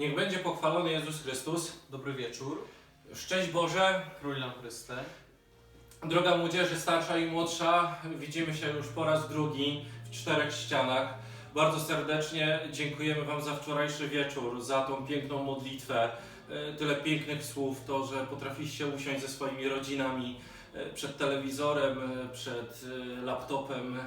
Niech będzie pochwalony Jezus Chrystus. Dobry wieczór. Szczęść Boże. Król nam Chryste. Droga młodzieży starsza i młodsza, widzimy się już po raz drugi w czterech ścianach. Bardzo serdecznie dziękujemy Wam za wczorajszy wieczór, za tą piękną modlitwę, e, tyle pięknych słów, to, że potrafiliście usiąść ze swoimi rodzinami e, przed telewizorem, e, przed laptopem.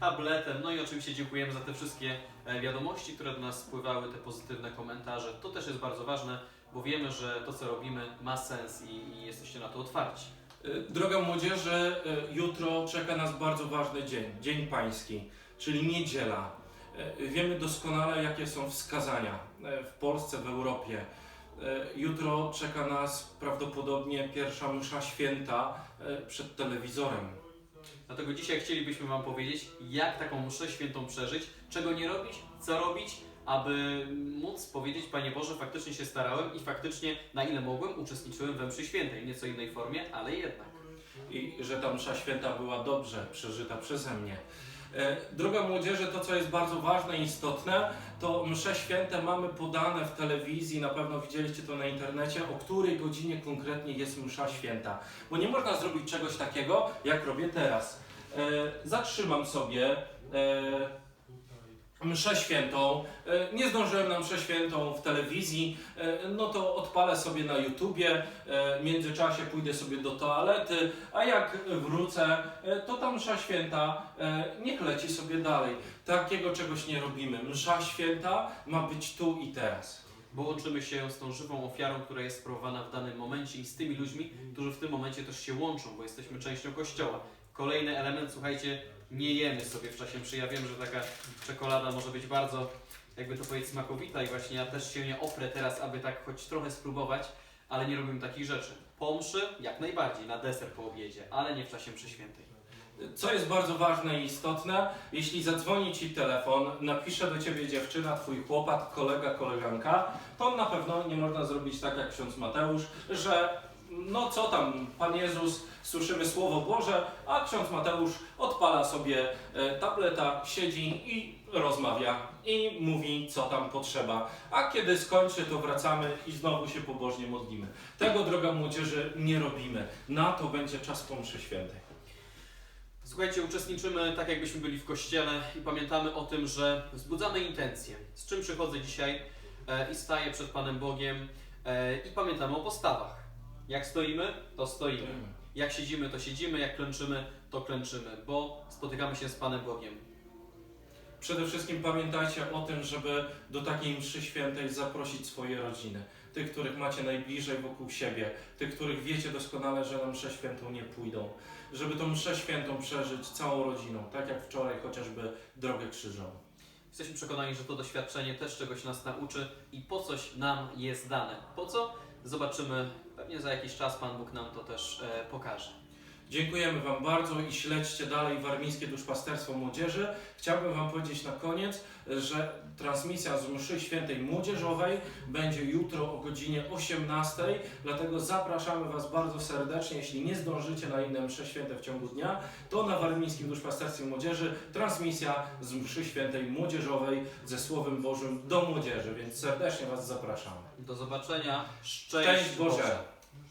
Tabletem. No i oczywiście dziękujemy za te wszystkie e, wiadomości, które do nas spływały, te pozytywne komentarze. To też jest bardzo ważne, bo wiemy, że to co robimy ma sens i, i jesteście na to otwarci. E, Droga młodzieży, e, jutro czeka nas bardzo ważny dzień, Dzień Pański, czyli niedziela. Wiemy doskonale, jakie są wskazania w Polsce, w Europie. Jutro czeka nas prawdopodobnie pierwsza msza święta przed telewizorem. Dlatego dzisiaj chcielibyśmy Wam powiedzieć, jak taką mszę świętą przeżyć, czego nie robić, co robić, aby móc powiedzieć, Panie Boże, faktycznie się starałem i faktycznie na ile mogłem uczestniczyłem we mszy świętej. Nieco innej formie, ale jednak. i że ta msza święta była dobrze przeżyta przeze mnie. E, Droga młodzieży, to co jest bardzo ważne i istotne, to msze święte mamy podane w telewizji, na pewno widzieliście to na internecie, o której godzinie konkretnie jest msza święta. Bo nie można zrobić czegoś takiego, jak robię teraz. E, Zatrzymam sobie e, mszę świętą, e, nie zdążyłem na mszę świętą w telewizji, e, no to odpalę sobie na YouTubie, e, w międzyczasie pójdę sobie do toalety, a jak wrócę, to ta msza święta niech leci sobie dalej. Takiego czegoś nie robimy. Msza święta ma być tu i teraz. bo łączymy się z tą żywą ofiarą, która jest sprawowana w danym momencie i z tymi ludźmi, którzy w tym momencie też się łączą, bo jesteśmy częścią Kościoła. Kolejny element, słuchajcie, nie jemy sobie w czasie mszy. Ja wiem, że taka czekolada może być bardzo, jakby to powiedzieć, smakowita i właśnie ja też się nie oprę teraz, aby tak choć trochę spróbować, ale nie robimy takich rzeczy. Po mszy jak najbardziej, na deser po obiedzie, ale nie w czasie mszy świętej. Co jest bardzo ważne i istotne, jeśli zadzwoni ci telefon, napisze do ciebie dziewczyna, twój chłopak, kolega, koleżanka, to na pewno nie można zrobić tak jak ksiądz Mateusz, że no co tam, Pan Jezus, słyszymy Słowo Boże, a ksiądz Mateusz odpala sobie e, tableta, siedzi i rozmawia i mówi co tam potrzeba. A kiedy skończy, to wracamy i znowu się pobożnie modlimy. Tego, droga młodzieży, nie robimy. Na to będzie czas po mszy świętej. Słuchajcie, uczestniczymy tak, jakbyśmy byli w kościele i pamiętamy o tym, że wzbudzamy intencje. Z czym przychodzę dzisiaj e, i staję przed Panem Bogiem e, i pamiętamy o postawach. Jak stoimy, to stoimy. Jak siedzimy, to siedzimy. Jak klęczymy, to klęczymy, bo spotykamy się z Panem Bogiem. Przede wszystkim pamiętajcie o tym, żeby do takiej mszy świętej zaprosić swoje rodziny. Tych, których macie najbliżej wokół siebie, tych, których wiecie doskonale, że na mszę świętą nie pójdą. Żeby tą mszę świętą przeżyć całą rodziną, tak jak wczoraj chociażby drogę krzyżową. Jesteśmy przekonani, że to doświadczenie też czegoś nas nauczy i po coś nam jest dane. Po co? Zobaczymy. Pewnie za jakiś czas Pan Bóg nam to też e, pokaże. Dziękujemy Wam bardzo i śledźcie dalej Warmińskie Duszpasterstwo Młodzieży. Chciałbym Wam powiedzieć na koniec, że transmisja z mszy świętej młodzieżowej będzie jutro o godzinie 18, dlatego zapraszamy Was bardzo serdecznie. Jeśli nie zdążycie na inne msze święte w ciągu dnia, to na Warmińskim Duszpasterstwie Młodzieży transmisja z mszy świętej młodzieżowej ze Słowem Bożym do młodzieży, więc serdecznie Was zapraszamy. Do zobaczenia. Szczęść, Szczęść Boże! Boże.